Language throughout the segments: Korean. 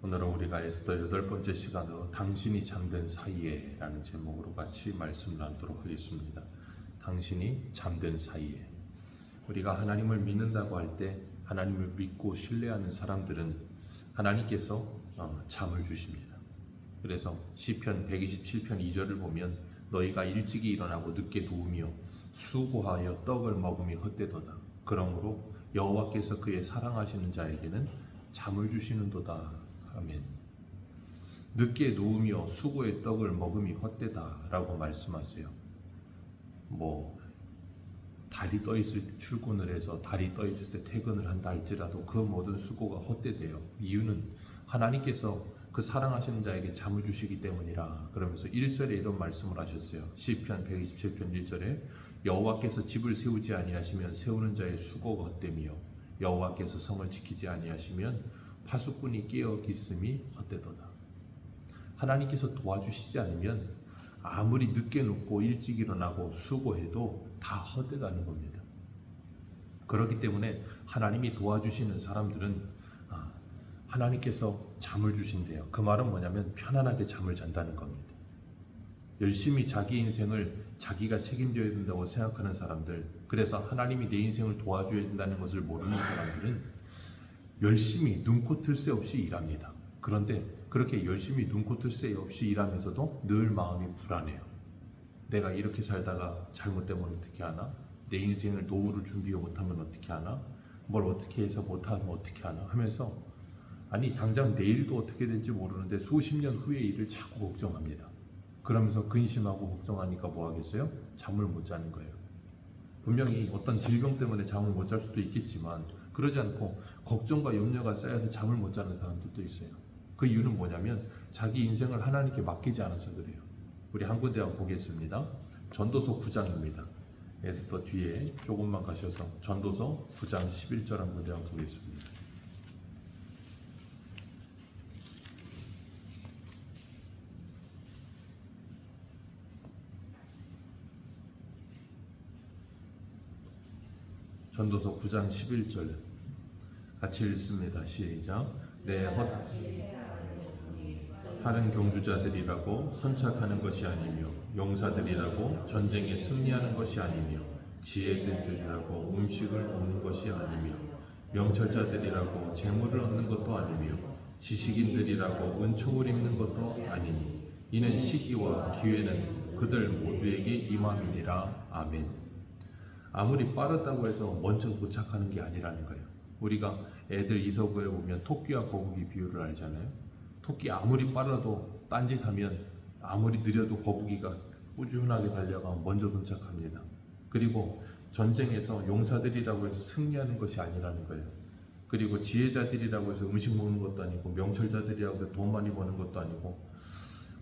오늘은 우리가 에스더 여덟 번째 시간으로 당신이 잠든 사이에 라는 제목으로 같이 말씀을 나누도록 하겠습니다. 당신이 잠든 사이에 우리가 하나님을 믿는다고 할 때 하나님을 믿고 신뢰하는 사람들은 하나님께서 어, 잠을 주십니다. 그래서 시편 127편 2절을 보면 너희가 일찍이 일어나고 늦게 누우며 수고하여 떡을 먹음이 헛되도다. 그러므로 여호와께서 그의 사랑하시는 자에게는 잠을 주시는도다. 아멘. 늦게 누우며 수고의 떡을 먹음이 헛되다라고 말씀하세요. 뭐 달이 떠 있을 때 출근을 해서 달이 떠 있을 때 퇴근을 한다 할지라도 그 모든 수고가 헛되대요. 이유는 하나님께서 그 사랑하시는 자에게 잠을 주시기 때문이라 그러면서 1절에 이런 말씀을 하셨어요. 시편 127편 1절에 여호와께서 집을 세우지 아니하시면 세우는 자의 수고가 헛되며 여호와께서 성을 지키지 아니하시면 파수꾼이 깨어 있음이 헛되도다. 하나님께서 도와주시지 않으면 아무리 늦게 눕고 일찍 일어나고 수고해도 다 헛되다는 겁니다. 그렇기 때문에 하나님이 도와주시는 사람들은 아, 하나님께서 잠을 주신대요. 그 말은 뭐냐면 편안하게 잠을 잔다는 겁니다. 열심히 자기 인생을 자기가 책임져야 된다고 생각하는 사람들, 그래서 하나님이 내 인생을 도와줘야 된다는 것을 모르는 사람들은 열심히 눈코 뜰 새 없이 일합니다. 그런데 그렇게 열심히 눈코 뜰 새 없이 일하면서도 늘 마음이 불안해요. 내가 이렇게 살다가 잘못되면 어떻게 하나? 내 인생을 노후를 준비 못하면 어떻게 하나? 뭘 어떻게 해서 못하면 어떻게 하나? 하면서 아니 당장 내일도 어떻게 될지 모르는데 수십 년 후의 일을 자꾸 걱정합니다. 그러면서 근심하고 걱정하니까 뭐 하겠어요? 잠을 못 자는 거예요. 분명히 어떤 질병 때문에 잠을 못 잘 수도 있겠지만 그러지 않고 걱정과 염려가 쌓여서 잠을 못 자는 사람들도 있어요. 그 이유는 뭐냐면 자기 인생을 하나님께 맡기지 않아서 그래요. 우리 한 군데 한번 보겠습니다. 전도서 9장입니다. 에스더 뒤에 조금만 가셔서 전도서 9장 11절 한 군데 한번 보겠습니다. 전도서 9장 11절 같이 읽습니다. 시작. 내 헛, 하는 경주자들이라고 선착하는 것이 아니며 용사들이라고 전쟁에 승리하는 것이 아니며 지혜들이라고 음식을 먹는 것이 아니며 명철자들이라고 재물을 얻는 것도 아니며 지식인들이라고 은총을 입는 것도 아니니 이는 시기와 기회는 그들 모두에게 임함이니라 아멘. 아무리 빠르다고 해서 먼저 도착하는 게 아니라는 거예요. 우리가 애들 이서구에 보면 토끼와 거북이 비유를 알잖아요. 토끼 아무리 빨라도 딴짓하면 아무리 느려도 거북이가 꾸준하게 달려가 먼저 도착합니다. 그리고 전쟁에서 용사들이라고 해서 승리하는 것이 아니라는 거예요. 그리고 지혜자들이라고 해서 음식 먹는 것도 아니고 명철자들이라고 해서 돈 많이 버는 것도 아니고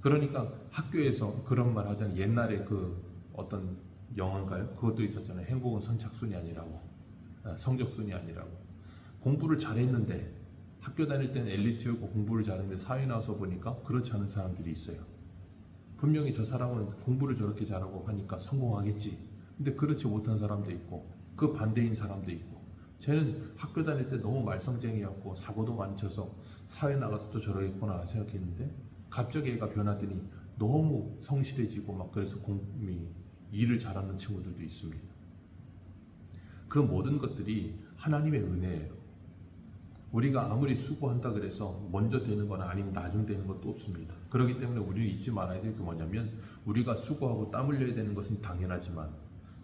그러니까 학교에서 그런 말 하잖아요. 옛날에 그 어떤 영화인가요? 그것도 있었잖아요. 행복은 선착순이 아니라고 아, 성적순이 아니라고 공부를 잘했는데 학교 다닐 때는 엘리트였고 공부를 잘했는데 사회 나와서 보니까 그렇지 않은 사람들이 있어요. 분명히 저 사람은 공부를 저렇게 잘하고 하니까 성공하겠지. 근데 그렇지 못한 사람도 있고 그 반대인 사람도 있고 쟤는 학교 다닐 때 너무 말썽쟁이였고 사고도 많이 쳐서 사회 나가서도 저러겠구나 생각했는데 갑자기 애가 변하더니 너무 성실해지고 막 그래서 공미 일을 잘하는 친구들도 있습니다. 그 모든 것들이 하나님의 은혜예요. 우리가 아무리 수고한다 그래서 먼저 되는 거나 아니면 나중 되는 것도 없습니다. 그렇기 때문에 우리는 잊지 말아야 될 게 뭐냐면 우리가 수고하고 땀 흘려야 되는 것은 당연하지만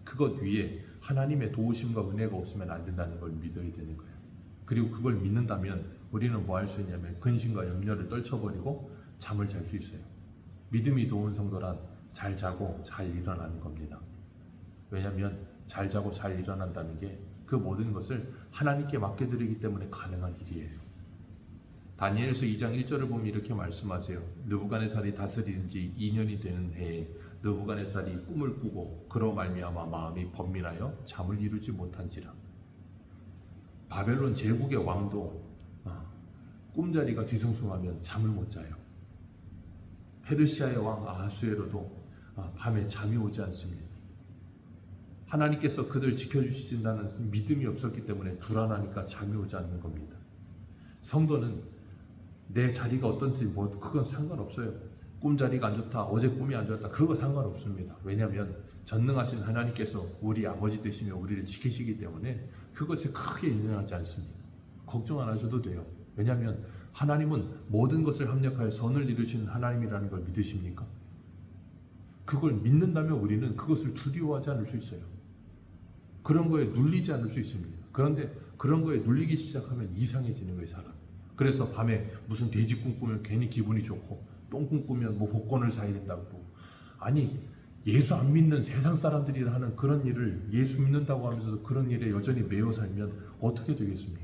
그것 위에 하나님의 도우심과 은혜가 없으면 안 된다는 걸 믿어야 되는 거예요. 그리고 그걸 믿는다면 우리는 뭐 할 수 있냐면 근심과 염려를 떨쳐버리고 잠을 잘 수 있어요. 믿음이 도운 성도란 잘 자고 잘 일어나는 겁니다. 왜냐하면 잘 자고 잘 일어난다는 게 그 모든 것을 하나님께 맡겨드리기 때문에 가능한 일이에요. 다니엘서 2장 1절을 보면 이렇게 말씀하세요. 느부갓네살이 다스리는 지 2년이 되는 해에 느부갓네살이 꿈을 꾸고 그로 말미암아 마음이 번민하여 잠을 이루지 못한지라. 바벨론 제국의 왕도 아, 꿈자리가 뒤숭숭하면 잠을 못 자요. 페르시아의 왕 아하수에로도 아, 밤에 잠이 오지 않습니다. 하나님께서 그들 지켜주신다는 믿음이 없었기 때문에 불안하니까 잠이 오지 않는 겁니다. 성도는 내 자리가 어떤지 뭐 그건 상관없어요. 꿈자리가 안 좋다, 어제 꿈이 안 좋았다, 그거 상관없습니다. 왜냐하면 전능하신 하나님께서 우리 아버지 되시며 우리를 지키시기 때문에 그것에 크게 인정하지 않습니다. 걱정 안 하셔도 돼요. 왜냐하면 하나님은 모든 것을 합력하여 선을 이루시는 하나님이라는 걸 믿으십니까? 그걸 믿는다면 우리는 그것을 두려워하지 않을 수 있어요. 그런 거에 눌리지 않을 수 있습니다. 그런데 그런 거에 눌리기 시작하면 이상해지는 거예요, 사람. 그래서 밤에 무슨 돼지 꿈꾸면 괜히 기분이 좋고 똥 꿈 꾸면 뭐 복권을 사야 된다고 아니 예수 안 믿는 세상 사람들이 하는 그런 일을 예수 믿는다고 하면서도 그런 일에 여전히 매여 살면 어떻게 되겠습니까?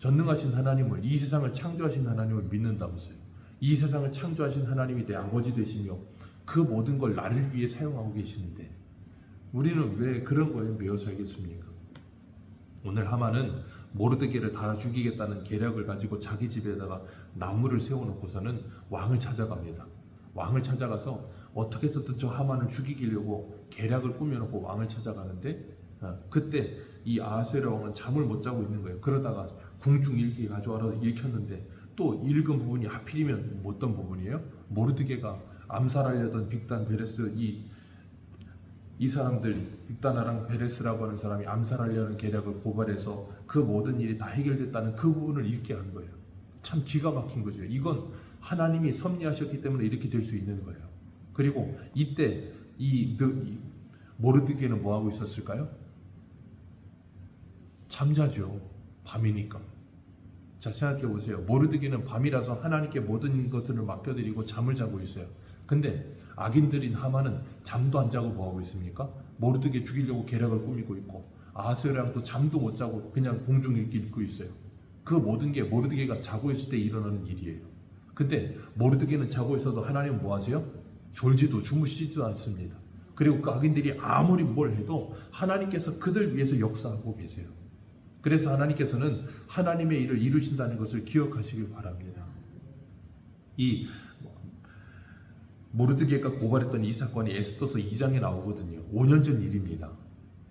전능하신 하나님을 이 세상을 창조하신 하나님을 믿는다면서요. 이 세상을 창조하신 하나님이 내 아버지 되시며 그 모든 걸 나를 위해 사용하고 계시는데 우리는 왜 그런 거에 매여 살겠습니까? 오늘 하만은 모르드게를 달아 죽이겠다는 계략을 가지고 자기 집에다가 나무를 세워놓고서는 왕을 찾아갑니다. 왕을 찾아가서 어떻게 해서든 저 하만을 죽이려고 계략을 꾸며놓고 왕을 찾아가는데 어, 그때 이 아하스웨라 왕은 잠을 못 자고 있는 거예요. 그러다가 궁중 일기 가져와서 읽혔는데 또 읽은 부분이 하필이면 어떤 부분이에요? 모르드게가 암살하려던 빅단 베레스 이, 이 사람들 빅다나랑 베레스라고 하는 사람이 암살하려는 계략을 고발해서 그 모든 일이 다 해결됐다는 그 부분을 읽게 한 거예요. 참 기가 막힌 거죠. 이건 하나님이 섭리하셨기 때문에 이렇게 될 수 있는 거예요. 그리고 이때 이, 느- 이 모르드게는 뭐 하고 있었을까요? 잠자죠. 밤이니까. 자 생각해 보세요. 모르드게는 밤이라서 하나님께 모든 것들을 맡겨드리고 잠을 자고 있어요. 근데 악인들인 하만은 잠도 안 자고 뭐 하고 있습니까? 모르드게 죽이려고 계략을 꾸미고 있고 아하스랑 잠도 못 자고 그냥 공중 읽고 있어요. 그 모든 게 모르드게가 자고 있을 때 일어나는 일이에요. 근데 모르드게는 자고 있어도 하나님은 뭐 하세요? 졸지도 주무시지도 않습니다. 그리고 그 악인들이 아무리 뭘 해도 하나님께서 그들 위해서 역사하고 계세요. 그래서 하나님께서는 하나님의 일을 이루신다는 것을 기억하시길 바랍니다. 이 모르드게가 고발했던 이 사건이 에스더서 2장에 나오거든요. 5년 전 일입니다.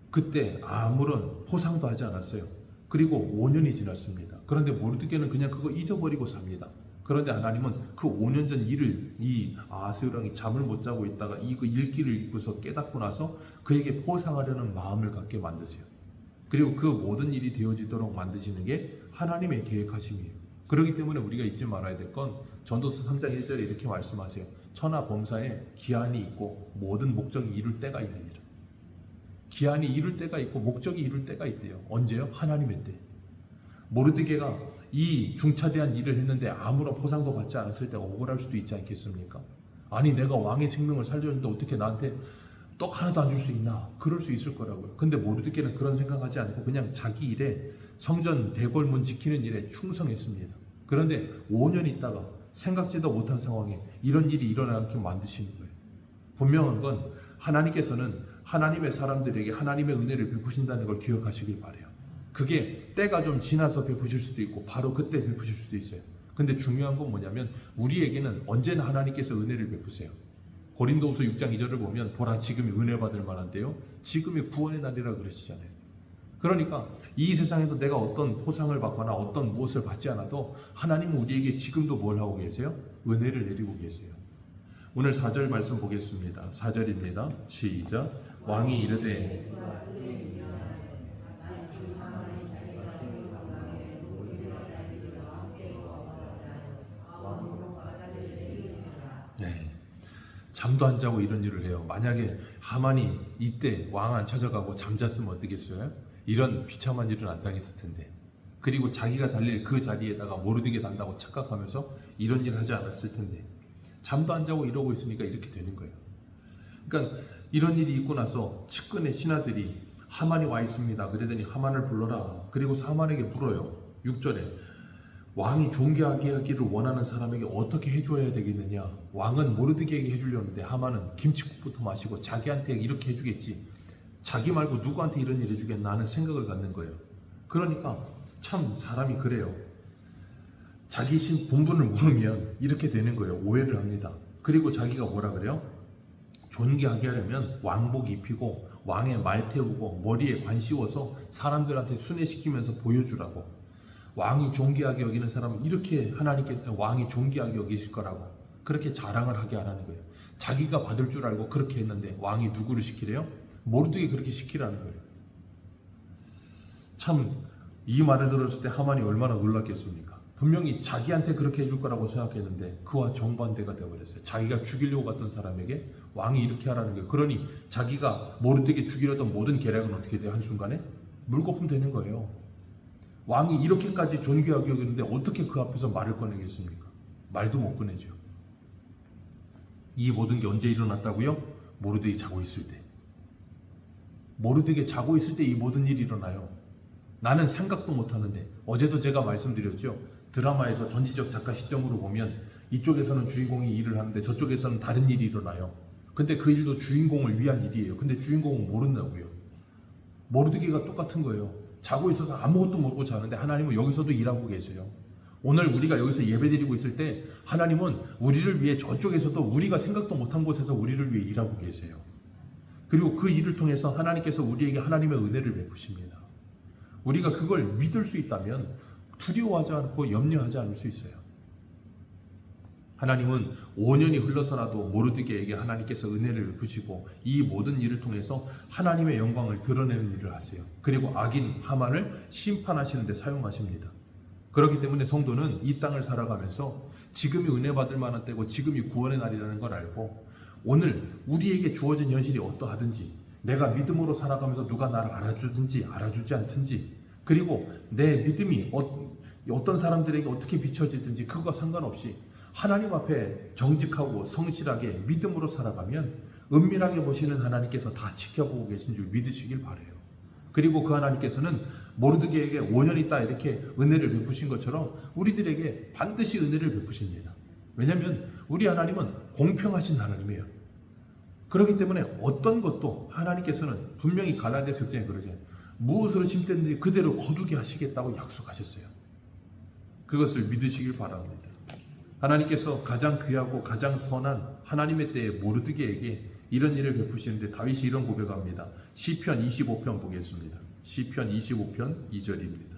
그때 아무런 포상도 하지 않았어요. 그리고 5년이 지났습니다. 그런데 모르드게는 그냥 그거 잊어버리고 삽니다. 그런데 하나님은 그 5년 전 일을 이 아스랑이 잠을 못 자고 있다가 이거 읽기를 읽고서 깨닫고 나서 그에게 포상하려는 마음을 갖게 만드세요. 그리고 그 모든 일이 되어지도록 만드시는 게 하나님의 계획하심이에요. 그렇기 때문에 우리가 잊지 말아야 될 건 전도서 3장 1절에 이렇게 말씀하세요. 천하 범사에 기한이 있고 모든 목적이 이룰 때가 있느니라. 기한이 이룰 때가 있고 목적이 이룰 때가 있대요. 언제요? 하나님의 때. 모르드게가 이 중차대한 일을 했는데 아무런 보상도 받지 않았을 때 억울할 수도 있지 않겠습니까? 아니 내가 왕의 생명을 살려줬는데 어떻게 나한테 떡 하나도 안 줄 수 있나? 그럴 수 있을 거라고요. 근데 모르드게는 그런 생각하지 않고 그냥 자기 일에 성전 대궐문 지키는 일에 충성했습니다. 그런데 5년 있다가 생각지도 못한 상황에 이런 일이 일어나게 만드시는 거예요. 분명한 건 하나님께서는 하나님의 사람들에게 하나님의 은혜를 베푸신다는 걸 기억하시길 바래요. 그게 때가 좀 지나서 베푸실 수도 있고 바로 그때 베푸실 수도 있어요. 근데 중요한 건 뭐냐면 우리에게는 언제나 하나님께서 은혜를 베푸세요. 고린도후서 6장 2절을 보면 보라 지금이 은혜 받을 만한데요. 지금이 구원의 날이라 그러시잖아요. 그러니까 이 세상에서 내가 어떤 포상을 받거나 어떤 무엇을 받지 않아도 하나님은 우리에게 지금도 뭘 하고 계세요? 은혜를 내리고 계세요. 오늘 4절 말씀 보겠습니다. 4절입니다. 시작. 왕이 이르되 네. 잠도 안 자고 이런 일을 해요. 만약에 하만이 이때 왕 안 찾아가고 잠잤으면 어떻겠어요? 이런 비참한 일은 안 당했을 텐데. 그리고 자기가 달릴 그 자리에다가 모르드게 단다고 착각하면서 이런 일 하지 않았을 텐데. 잠도 안 자고 이러고 있으니까 이렇게 되는 거예요. 그러니까 이런 일이 있고 나서 측근의 신하들이 하만이 와 있습니다. 그러더니 하만을 불러라. 그리고 하만에게 물어요. 6절에 왕이 존귀하게 하기를 원하는 사람에게 어떻게 해줘야 되겠느냐? 왕은 모르드게에게 해주려는데 하만은 김치국부터 마시고 자기한테 이렇게 해주겠지. 자기 말고 누구한테 이런 일 해주겠나 하는 생각을 갖는 거예요. 그러니까 참 사람이 그래요. 자기 신 본분을 모르면 이렇게 되는 거예요. 오해를 합니다. 그리고 자기가 뭐라 그래요? 존귀하게 하려면 왕복 입히고 왕의 말 태우고 머리에 관 씌워서 사람들한테 순회시키면서 보여주라고. 왕이 존귀하게 여기는 사람은 이렇게 하나님께 왕이 존귀하게 여기실 거라고 그렇게 자랑을 하게 하라는 거예요. 자기가 받을 줄 알고 그렇게 했는데 왕이 누구를 시키래요? 모르드게 그렇게 시키라는 거예요. 참 이 말을 들었을 때 하만이 얼마나 놀랐겠습니까? 분명히 자기한테 그렇게 해줄 거라고 생각했는데 그와 정반대가 되어버렸어요. 자기가 죽이려고 갔던 사람에게 왕이 이렇게 하라는 거예요. 그러니 자기가 모르드게 죽이려던 모든 계략은 어떻게 돼요? 한순간에 물거품 되는 거예요. 왕이 이렇게까지 존귀하게 여기는데 어떻게 그 앞에서 말을 꺼내겠습니까? 말도 못 꺼내죠. 이 모든 게 언제 일어났다고요? 모르드게 자고 있을 때. 모르드게 자고 있을 때 이 모든 일이 일어나요. 나는 생각도 못 하는데 어제도 제가 말씀드렸죠. 드라마에서 전지적 작가 시점으로 보면 이쪽에서는 주인공이 일을 하는데 저쪽에서는 다른 일이 일어나요. 근데 그 일도 주인공을 위한 일이에요. 근데 주인공은 모른다고요. 모르드기가 똑같은 거예요. 자고 있어서 아무것도 모르고 자는데 하나님은 여기서도 일하고 계세요. 오늘 우리가 여기서 예배드리고 있을 때 하나님은 우리를 위해 저쪽에서도 우리가 생각도 못한 곳에서 우리를 위해 일하고 계세요. 그리고 그 일을 통해서 하나님께서 우리에게 하나님의 은혜를 베푸십니다. 우리가 그걸 믿을 수 있다면 두려워하지 않고 염려하지 않을 수 있어요. 하나님은 5년이 흘러서라도 모르드게에게 하나님께서 은혜를 베푸시고 이 모든 일을 통해서 하나님의 영광을 드러내는 일을 하세요. 그리고 악인 하만을 심판하시는데 사용하십니다. 그렇기 때문에 성도는 이 땅을 살아가면서 지금이 은혜 받을 만한 때고 지금이 구원의 날이라는 걸 알고 오늘 우리에게 주어진 현실이 어떠하든지 내가 믿음으로 살아가면서 누가 나를 알아주든지 알아주지 않든지 그리고 내 믿음이 어, 어떤 사람들에게 어떻게 비춰지든지 그거 상관없이 하나님 앞에 정직하고 성실하게 믿음으로 살아가면 은밀하게 보시는 하나님께서 다 지켜보고 계신 줄 믿으시길 바래요. 그리고 그 하나님께서는 모르드게에게 5년 있다 이렇게 은혜를 베푸신 것처럼 우리들에게 반드시 은혜를 베푸십니다. 왜냐하면 우리 하나님은 공평하신 하나님이에요. 그렇기 때문에 어떤 것도 하나님께서는 분명히 갈라디아서 때에 그러죠. 무엇으로 심든지 그대로 거두게 하시겠다고 약속하셨어요. 그것을 믿으시길 바랍니다. 하나님께서 가장 귀하고 가장 선한 하나님의 때에 모르드게에게 이런 일을 베푸시는데 다윗이 이런 고백합니다. 시편 25편 보겠습니다. 시편 25편 2절입니다.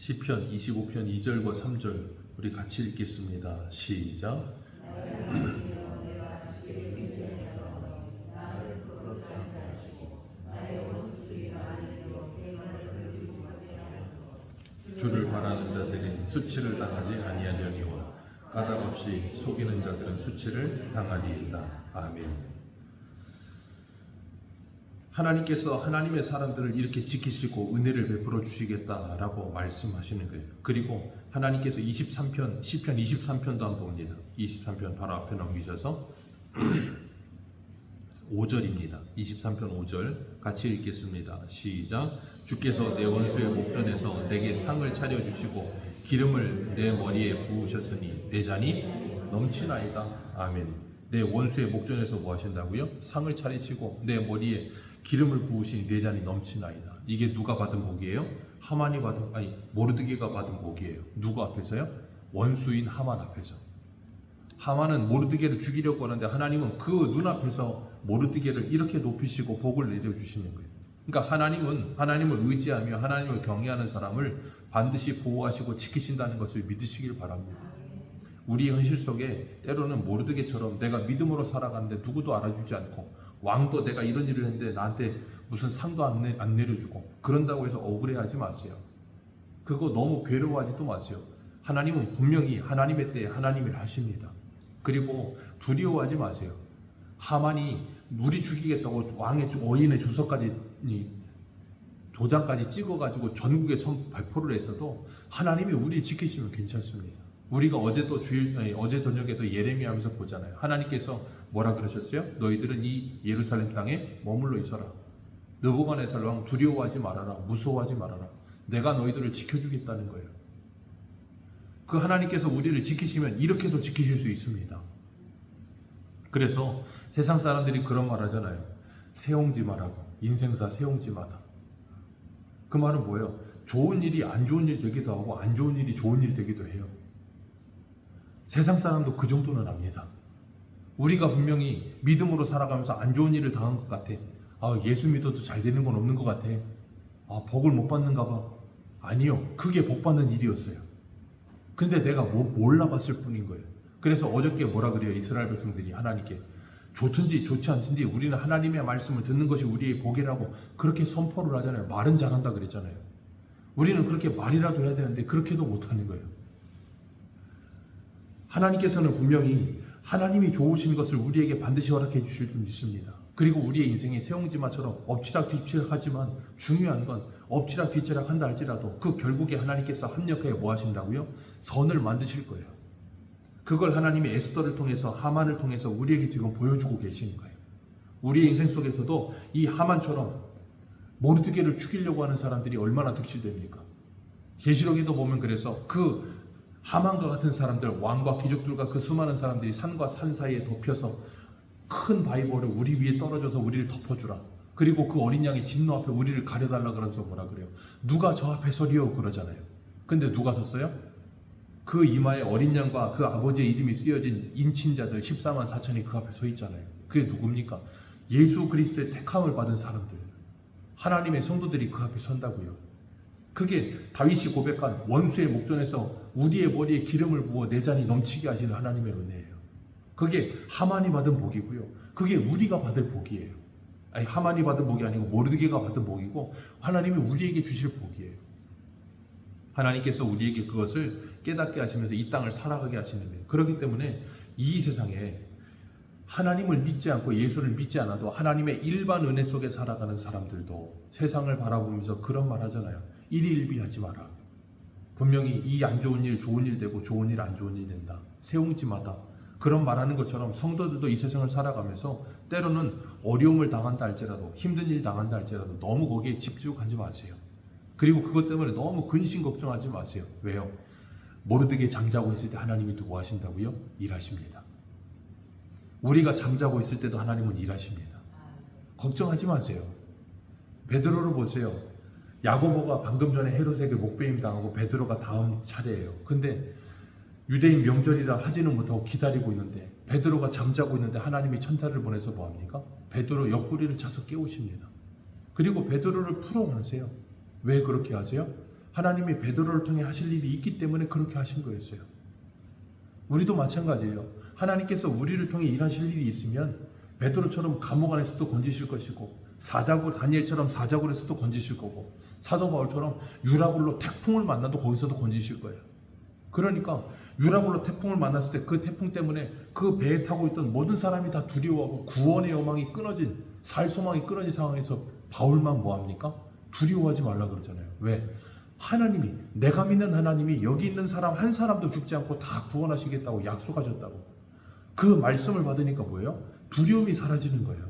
시편 25편 2절과 3절 우리 같이 읽겠습니다. 시작. 주를 바라는 자들이 수치를 당하지 아니하려니와 까닭 없이 속이는 자들은 수치를 당하리이다. 아멘. 하나님께서 하나님의 사람들을 이렇게 지키시고 은혜를 베풀어 주시겠다라고 말씀하시는 거예요. 그리고 하나님께서 23편, 시편 23편도 한번 봅니다. 23편 바로 앞에 넘기셔서 5절입니다. 23편 5절 같이 읽겠습니다. 시작. 주께서 내 원수의 목전에서 내게 상을 차려 주시고 기름을 내 머리에 부으셨으니 내 잔이 넘치나이다. 아멘. 내 원수의 목전에서 뭐 하신다고요? 상을 차리시고 내 머리에 기름을 부으시니 내 잔이 넘치나이다. 이게 누가 받은 복이에요? 하만이 받은 아니 모르드게가 받은 복이에요. 누구 앞에서요? 원수인 하만 앞에서. 하만은 모르드게를 죽이려고 하는데 하나님은 그 눈앞에서 모르드게를 이렇게 높이시고 복을 내려 주시는 거예요. 그러니까 하나님은 하나님을 의지하며 하나님을 경외하는 사람을 반드시 보호하시고 지키신다는 것을 믿으시길 바랍니다. 우리 현실 속에 때로는 모르드게처럼 내가 믿음으로 살아가는데 누구도 알아주지 않고 왕도 내가 이런 일을 했는데 나한테 무슨 상도 안, 내, 안 내려주고 그런다고 해서 억울해하지 마세요. 그거 너무 괴로워하지도 마세요. 하나님은 분명히 하나님의 때에 하나님을 하십니다. 그리고 두려워하지 마세요. 하만이 우리 죽이겠다고 왕의 어인의 조서까지 도장까지 찍어가지고 전국에 선 발표를 했어도 하나님이 우리 지키시면 괜찮습니다. 우리가 어제도 주일 아니, 어제 저녁에도 예레미야에서 보잖아요. 하나님께서 뭐라 그러셨어요? 너희들은 이 예루살렘 땅에 머물러 있어라. 느부갓네살 왕 두려워하지 말아라. 무서워하지 말아라. 내가 너희들을 지켜주겠다는 거예요. 그 하나님께서 우리를 지키시면 이렇게도 지키실 수 있습니다. 그래서 세상 사람들이 그런 말 하잖아요. 세옹지 마라고. 인생사 세옹지 마다. 그 말은 뭐예요? 좋은 일이 안 좋은 일 되기도 하고 안 좋은 일이 좋은 일 되기도 해요. 세상 사람도 그 정도는 압니다. 우리가 분명히 믿음으로 살아가면서 안 좋은 일을 당한 것 같아. 아, 예수 믿어도 잘 되는 건 없는 것 같아. 아, 복을 못 받는가 봐. 아니요. 그게 복 받는 일이었어요. 근데 내가 뭐, 몰라봤을 뿐인 거예요. 그래서 어저께 뭐라 그래요? 이스라엘 백성들이 하나님께. 좋든지 좋지 않든지 우리는 하나님의 말씀을 듣는 것이 우리의 복이라고 그렇게 선포를 하잖아요. 말은 잘한다 그랬잖아요. 우리는 그렇게 말이라도 해야 되는데 그렇게도 못하는 거예요. 하나님께서는 분명히 하나님이 좋으신 것을 우리에게 반드시 허락해 주실 줄 믿습니다. 그리고 우리의 인생이 세옹지마처럼 엎치락 뒤치락 하지만 중요한 건 엎치락 뒤치락 한다 할지라도 그 결국에 하나님께서 합력하여 뭐 하신다고요? 선을 만드실 거예요. 그걸 하나님이 에스더를 통해서 하만을 통해서 우리에게 지금 보여주고 계시는 거예요. 우리의 인생 속에서도 이 하만처럼 모르드게를 죽이려고 하는 사람들이 얼마나 득실됩니까? 계시록에도 보면 그래서 그 하만과 같은 사람들, 왕과 귀족들과 그 수많은 사람들이 산과 산 사이에 덮여서 큰 바위벌을 우리 위에 떨어져서 우리를 덮어주라. 그리고 그 어린 양의 진노 앞에 우리를 가려달라 그러면서 뭐라 그래요? 누가 저 앞에 서리요 그러잖아요. 근데 누가 섰어요? 그 이마에 어린 양과 그 아버지의 이름이 쓰여진 인친자들 14만 4천이 그 앞에 서 있잖아요. 그게 누굽니까? 예수 그리스도의 택함을 받은 사람들. 하나님의 성도들이 그 앞에 선다고요. 그게 다윗이 고백한 원수의 목전에서 우리의 머리에 기름을 부어 내 잔이 넘치게 하시는 하나님의 은혜예요. 그게 하만이 받은 복이고요. 그게 우리가 받을 복이에요. 아니 하만이 받은 복이 아니고 모르드게가 받은 복이고 하나님이 우리에게 주실 복이에요. 하나님께서 우리에게 그것을 깨닫게 하시면서 이 땅을 살아가게 하시는 거예요. 그렇기 때문에 이 세상에 하나님을 믿지 않고 예수를 믿지 않아도 하나님의 일반 은혜 속에 살아가는 사람들도 세상을 바라보면서 그런 말 하잖아요. 일일비하지 마라. 분명히 이 안 좋은 일 좋은 일 되고 좋은 일 안 좋은 일 된다. 세웅지마다 그런 말하는 것처럼 성도들도 이 세상을 살아가면서 때로는 어려움을 당한다 할지라도 힘든 일 당한다 할지라도 너무 거기에 집중하지 마세요. 그리고 그것 때문에 너무 근심 걱정하지 마세요. 왜요? 모르드게 잠자고 있을 때 하나님이 뭐 하신다고요? 일하십니다. 우리가 잠자고 있을 때도 하나님은 일하십니다. 걱정하지 마세요. 베드로를 보세요. 야고보가 방금 전에 헤롯에게 목배임 당하고 베드로가 다음 차례예요. 근데 유대인 명절이라 하지는 못하고 기다리고 있는데 베드로가 잠자고 있는데 하나님이 천사를 보내서 뭐 합니까? 베드로 옆구리를 차서 깨우십니다. 그리고 베드로를 풀어내세요. 왜 그렇게 하세요? 하나님이 베드로를 통해 하실 일이 있기 때문에 그렇게 하신 거였어요. 우리도 마찬가지예요. 하나님께서 우리를 통해 일하실 일이 있으면 베드로처럼 감옥 안에서도 건지실 것이고 사자고 다니엘처럼 사자굴에서도 건지실 거고 사도 바울처럼 유라굴로 태풍을 만나도 거기서도 건지실 거예요. 그러니까 유라굴로 태풍을 만났을 때 그 태풍 때문에 그 배에 타고 있던 모든 사람이 다 두려워하고 구원의 여망이 끊어진 살 소망이 끊어진 상황에서 바울만 뭐 합니까? 두려워하지 말라 그러잖아요. 왜? 하나님이 내가 믿는 하나님이 여기 있는 사람 한 사람도 죽지 않고 다 구원하시겠다고 약속하셨다고. 그 말씀을 받으니까 뭐예요? 두려움이 사라지는 거예요.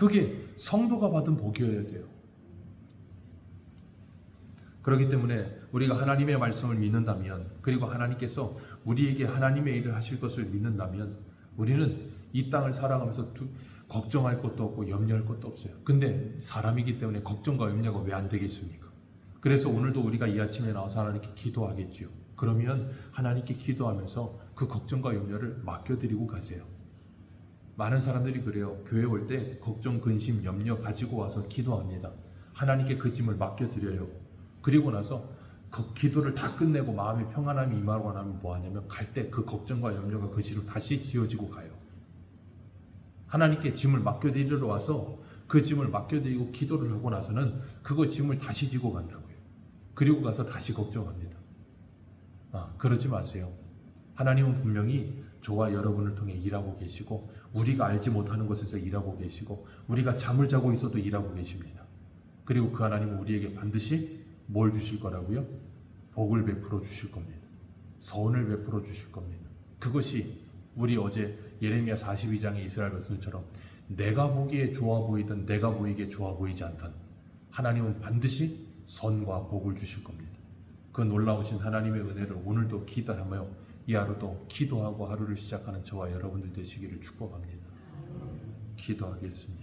그게 성도가 받은 복이어야 돼요. 그렇기 때문에 우리가 하나님의 말씀을 믿는다면 그리고 하나님께서 우리에게 하나님의 일을 하실 것을 믿는다면 우리는 이 땅을 살아가면서 두, 걱정할 것도 없고 염려할 것도 없어요. 근데 사람이기 때문에 걱정과 염려가 왜 안 되겠습니까? 그래서 오늘도 우리가 이 아침에 나와서 하나님께 기도하겠지요. 그러면 하나님께 기도하면서 그 걱정과 염려를 맡겨드리고 가세요. 많은 사람들이 그래요. 교회 올 때 걱정, 근심, 염려 가지고 와서 기도합니다. 하나님께 그 짐을 맡겨드려요. 그리고 나서 그 기도를 다 끝내고 마음의 평안함이 임하고 나면 뭐 하냐면 갈 때 그 걱정과 염려가 그 뒤로 다시 지어지고 가요. 하나님께 짐을 맡겨드리러 와서 그 짐을 맡겨드리고 기도를 하고 나서는 그거 짐을 다시 지고 간다고요. 그리고 가서 다시 걱정합니다. 아, 그러지 마세요. 하나님은 분명히 저와 여러분을 통해 일하고 계시고 우리가 알지 못하는 곳에서 일하고 계시고 우리가 잠을 자고 있어도 일하고 계십니다. 그리고 그 하나님은 우리에게 반드시 뭘 주실 거라고요? 복을 베풀어 주실 겁니다. 선을 베풀어 주실 겁니다. 그것이 우리 어제 예레미야 42장의 이스라엘 백성처럼 내가 보기에 좋아 보이든 내가 보이기에 좋아 보이지 않든 하나님은 반드시 선과 복을 주실 겁니다. 그 놀라우신 하나님의 은혜를 오늘도 기도하며 이 하루도 기도하고 하루를 시작하는 저와 여러분들 되시기를 축복합니다. 기도하겠습니다.